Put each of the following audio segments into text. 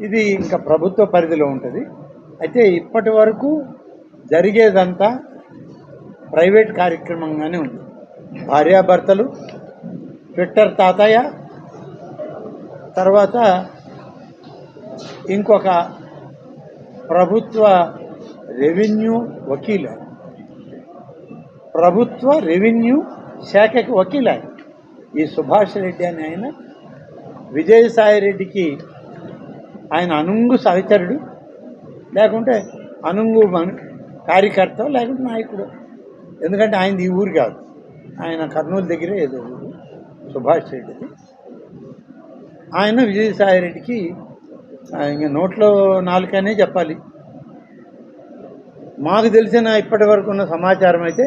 ఇది ఇంకా ప్రభుత్వ పరిధిలో ఉంటుంది. అయితే ఇప్పటి వరకు జరిగేదంతా ప్రైవేట్ కార్యక్రమంగానే ఉంది. భార్యాభర్తలు ట్విట్టర్ తాతయ్య తర్వాత ఇంకొక ప్రభుత్వ రెవెన్యూ వకీలు ప్రభుత్వ రెవెన్యూ శాఖకి వకీలు ఈ సుభాష్ రెడ్డి అని ఆయన విజయసాయి రెడ్డికి ఆయన అనుంగు సహచరుడు లేకుంటే అనుంగు మన కార్యకర్త లేకుంటే నాయకుడు. ఎందుకంటే ఆయనది ఈ ఊరు కాదు. ఆయన కర్నూలు దగ్గరే ఏదో ఊరు సుభాష్ రెడ్డిది ఆయన విజయసాయి రెడ్డికి ఇంక నోట్లో నాలుకనే చెప్పాలి. మాకు తెలిసిన ఇప్పటి వరకు ఉన్న సమాచారం అయితే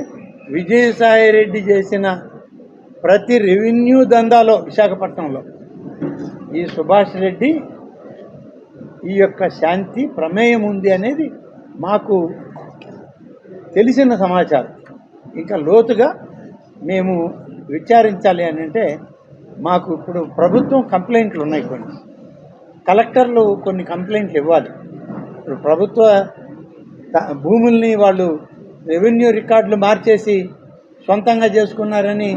విజయసాయి రెడ్డి చేసిన ప్రతి రెవెన్యూ దందాలో విశాఖపట్నంలో ఈ సుభాష్ రెడ్డి ఈ యొక్క శాంతి ప్రమేయం ఉంది అనేది మాకు తెలిసిన సమాచారం. ఇంకా లోతుగా మేము విచారించాలి అని అంటే మాకు ఇప్పుడు ప్రభుత్వం కంప్లైంట్లు ఉన్నాయి కొన్ని. కలెక్టర్లు కొన్ని కంప్లైంట్లు ఇవ్వాలి. ఇప్పుడు ప్రభుత్వ భూముల్ని వాళ్ళు రెవెన్యూ రికార్డులు మార్చేసి సొంతంగా చేసుకున్నారని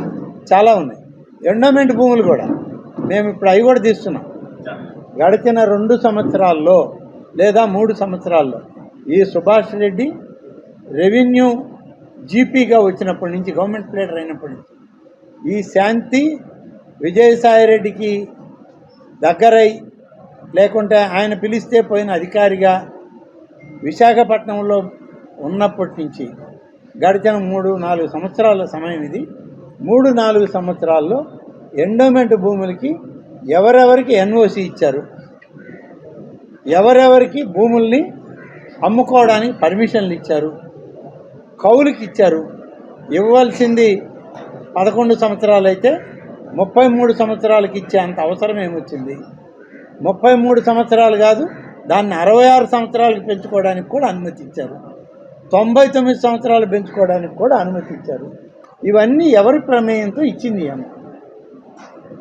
చాలా ఉన్నాయి. ఎండోమెంట్ భూములు కూడా. మేము ఇప్పుడు అవి కూడా తీస్తున్నాం. గడిచిన రెండు సంవత్సరాల్లో లేదా మూడు సంవత్సరాల్లో ఈ సుభాష్ రెడ్డి రెవెన్యూ జీపీగా వచ్చినప్పటి నుంచి గవర్నమెంట్ ప్లేటర్ అయినప్పటి నుంచి ఈ శాంతి విజయసాయి రెడ్డికి దగ్గరై లేకుంటే ఆయన పిలిస్తే పోయిన అధికారిగా విశాఖపట్నంలో ఉన్నప్పటి నుంచి గడిచిన మూడు నాలుగు సంవత్సరాల సమయం ఇది. మూడు నాలుగు సంవత్సరాల్లో ఎండోమెంట్ భూములకి ఎవరెవరికి ఎన్ఓసి ఇచ్చారు? ఎవరెవరికి భూముల్ని అమ్ముకోవడానికి పర్మిషన్లు ఇచ్చారు? కౌలుకి ఇచ్చారు? ఇవ్వాల్సింది పదకొండు సంవత్సరాలు అయితే ముప్పై మూడు సంవత్సరాలకి ఇచ్చే అంత అవసరం ఏమొచ్చింది? ముప్పై మూడు సంవత్సరాలు కాదు దాన్ని అరవై ఆరు సంవత్సరాలకు పెంచుకోవడానికి కూడా అనుమతి ఇచ్చారు. తొంభై తొమ్మిది సంవత్సరాలు పెంచుకోవడానికి కూడా అనుమతి ఇచ్చారు. ఇవన్నీ ఎవరి ప్రమేయంతో ఇచ్చింది ఈ అమ్మ?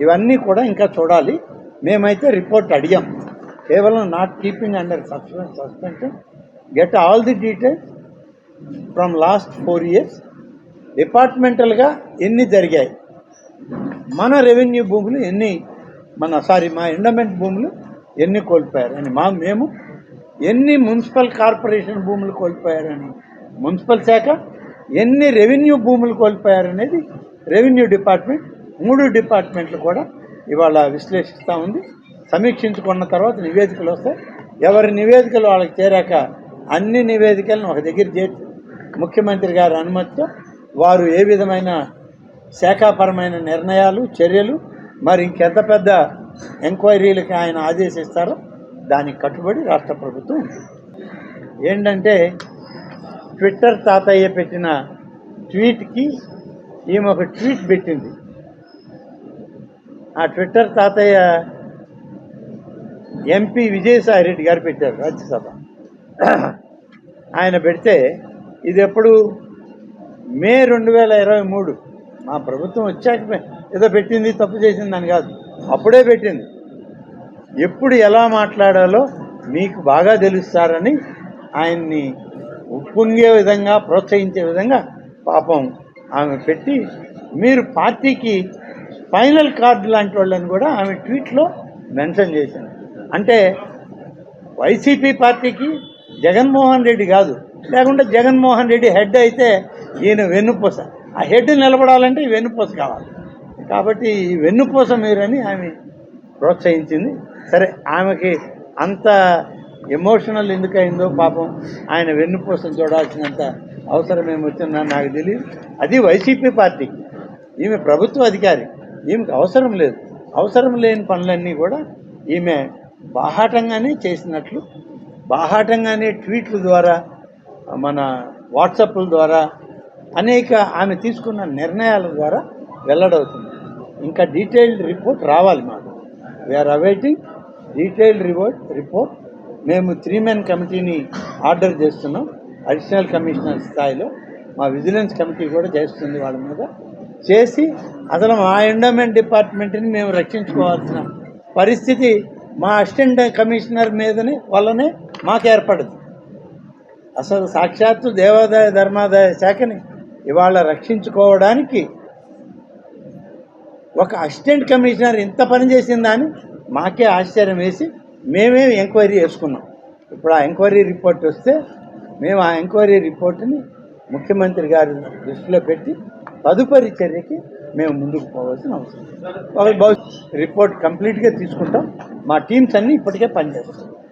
ఇవన్నీ కూడా ఇంకా చూడాలి. మేమైతే రిపోర్ట్ అడిగాం. కేవలం not keeping under suspense suspension get all the details from last four years. డిపార్ట్మెంటల్గా ఎన్ని జరిగాయి? మన రెవెన్యూ భూములు ఎన్ని మన సారీ మా ఎండమెంట్ భూములు ఎన్ని కోల్పోయారని మా మేము ఎన్ని మున్సిపల్ కార్పొరేషన్ భూములు కోల్పోయారని మున్సిపల్ శాఖ ఎన్ని రెవెన్యూ భూములు కోల్పోయారనేది రెవెన్యూ డిపార్ట్మెంట్ మూడు డిపార్ట్మెంట్లు కూడా ఇవాళ విశ్లేషిస్తూ ఉంది. సమీక్షించుకున్న తర్వాత నివేదికలు వస్తాయి. ఎవరి నివేదికలు వాళ్ళకి చేరాక అన్ని నివేదికలను ఒక దగ్గర చేర్చి ముఖ్యమంత్రి గారి అనుమతితో వారు ఏ విధమైన శాఖాపరమైన నిర్ణయాలు చర్యలు మరి ఇంకెంత పెద్ద ఎంక్వైరీలకి ఆయన ఆదేశిస్తారో దానికి కట్టుబడి రాష్ట్ర ప్రభుత్వం ఉంది. ఏంటంటే ట్విట్టర్ తాతయ్య పెట్టిన ట్వీట్కి ఈమె ఒక ట్వీట్ పెట్టింది. ఆ ట్విట్టర్ తాతయ్య ఎంపీ విజయసాయి రెడ్డి గారు పెట్టారు రాజ్యసభ. ఆయన పెడితే ఇది ఎప్పుడు? మే రెండు వేల ఇరవై మూడు. మా ప్రభుత్వం వచ్చాక ఏదో పెట్టింది తప్పు చేసిందని కాదు. అప్పుడే పెట్టింది. ఎప్పుడు ఎలా మాట్లాడాలో మీకు బాగా తెలుస్తారని ఆయన్ని ఉప్పొంగే విధంగా ప్రోత్సహించే విధంగా పాపం ఆమె పెట్టి మీరు పార్టీకి ఫైనల్ కార్డు లాంటి వాళ్ళని కూడా ఆమె ట్వీట్లో మెన్షన్ చేశాను అంటే వైసీపీ పార్టీకి జగన్మోహన్ రెడ్డి కాదు. లేకుంటే జగన్మోహన్ రెడ్డి హెడ్ అయితే ఈయన వెన్నుపూస. ఆ హెడ్ నిలబడాలంటే ఈ వెన్నుపూస కావాలి. కాబట్టి ఈ వెన్నుపూస మీరని ఆమె ప్రోత్సహించింది. సరే ఆమెకి అంత ఎమోషనల్ ఎందుకు అయిందో పాపం ఆయన వెన్నుపూసం చూడాల్సినంత అవసరం ఏమొచ్చిందో నాకు తెలియదు. అది వైసీపీ పార్టీ. ఈమె ప్రభుత్వ అధికారి. ఈమెకు అవసరం లేదు. అవసరం లేని పనులన్నీ కూడా ఈమె బాహాటంగానే చేసినట్లు బాహాటంగానే ట్వీట్ల ద్వారా మన వాట్సాప్ల ద్వారా అనేక ఆమె తీసుకున్న నిర్ణయాల ద్వారా వెల్లడవుతుంది. ఇంకా డీటెయిల్డ్ రిపోర్ట్ రావాలి మాకు. We're awaiting detailed report report మేము త్రీ మెన్ కమిటీని ఆర్డర్ చేస్తున్నాం. అడిషనల్ కమిషనర్ స్థాయిలో మా విజిలెన్స్ కమిటీ కూడా చేస్తుంది వాళ్ళ మీద. చేసి అసలు మా ఎండోమెంట్ డిపార్ట్మెంట్ని మేము రక్షించుకోవాల్సిన పరిస్థితి మా అసిస్టెంట్ కమిషనర్ మీదనే వల్లనే మాకు ఏర్పడదు. అసలు సాక్షాత్తు దేవాదాయ ధర్మాదాయ శాఖని ఇవాళ రక్షించుకోవడానికి ఒక అసిస్టెంట్ కమిషనర్ ఇంత పని చేసిందా అని మాకే ఆశ్చర్యం వేసి మేమే ఎంక్వైరీ చేసుకున్నాం. ఇప్పుడు ఆ ఎంక్వైరీ రిపోర్ట్ వస్తే మేము ఆ ఎంక్వైరీ రిపోర్ట్ని ముఖ్యమంత్రి గారి దృష్టిలో పెట్టి తదుపరి చర్యకి మేము ముందుకు పోవాల్సిన అవసరం రిపోర్ట్ కంప్లీట్గా తీసుకుంటాం. మా టీమ్స్ అన్నీ ఇప్పటికే పనిచేస్తాం